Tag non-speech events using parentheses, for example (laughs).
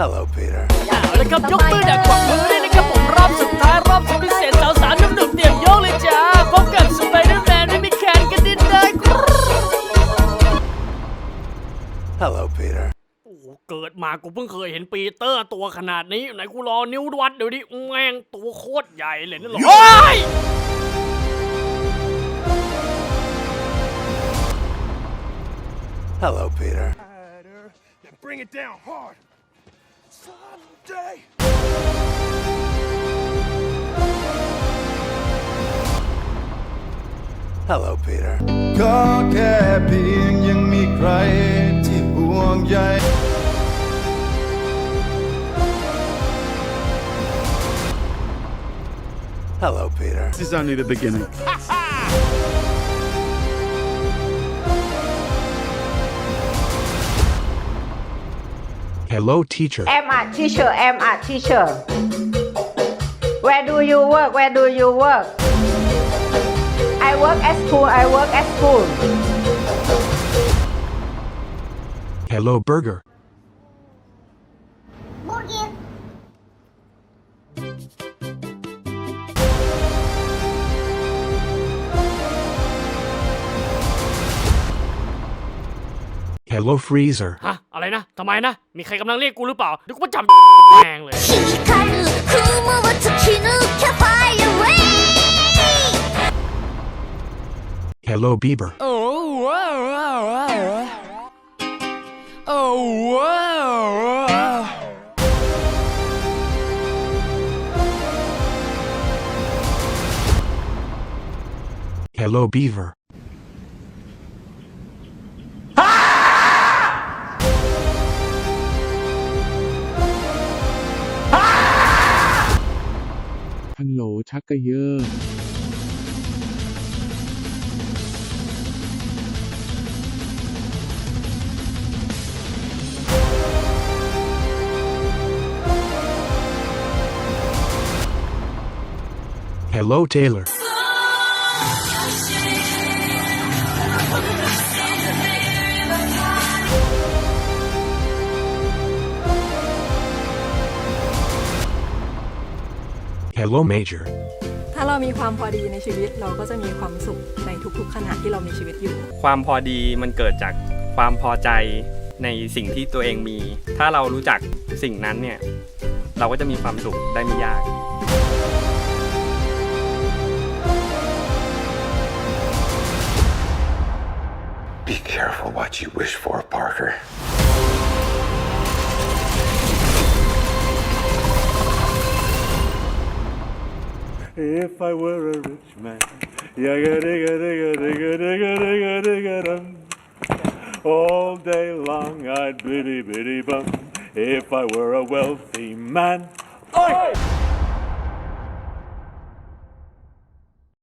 Hello, Peter. เอาละครับยกมือดักกวักมือด้วยนะครับผมรอบสุดท้ายรอบสุดพิเศษสาวสาวๆหนุ่มๆเตรียมโยกเลยจ้าพบกับสไปเดอร์แมนไม่มีแขนกระดินได้กรู๊ด Hello, Peter. โอ้โหเกิดมากูเพิ่งเคยเห็นปีเตอร์ตัวขนาดนี้ ไหนกูรอนิ้ววัดเดี๋ยวดิแม่งตัวโคตรใหญ่เลยนั่นหรอโอ้ย Hello, Peter. Then bring it down hard. Someday. Hello, Peter. ก็แค่เพียงยังมีใครที่ห่วงใย Hello, Peter. This is only the beginning. (laughs) Hello, teacher. I'm a teacher. I'm a teacher. Where do you work? Where do you work? I work at school. I work at school. Hello, burger. Hello, freezer. ฮะ อะไรนะทำไมนะ มีใครกำลังเรียกกูหรือเปล่าเดี๋ยวกูมาจับแมงเลย 光る雲を突き抜け Fire away Hello, Bieber. Hello, Beaver. ฮัลโหลชักกะเยอ Hello, Taylor. Hello, Major. ถ้าเรามีความพอดีในชีวิตเราก็จะมีความสุขในทุกๆขณะที่เรามีชีวิตอยู่ ความพอดีมันเกิดจากความพอใจในสิ่งที่ตัวเองมี ถ้าเรารู้จักสิ่งนั้นเนี่ย เราก็จะมีความสุขได้ไม่ยาก Be careful what you wish for, Parker. If I were a rich man. All day long I'd biddy biddy bum. If I were a wealthy man, Oi!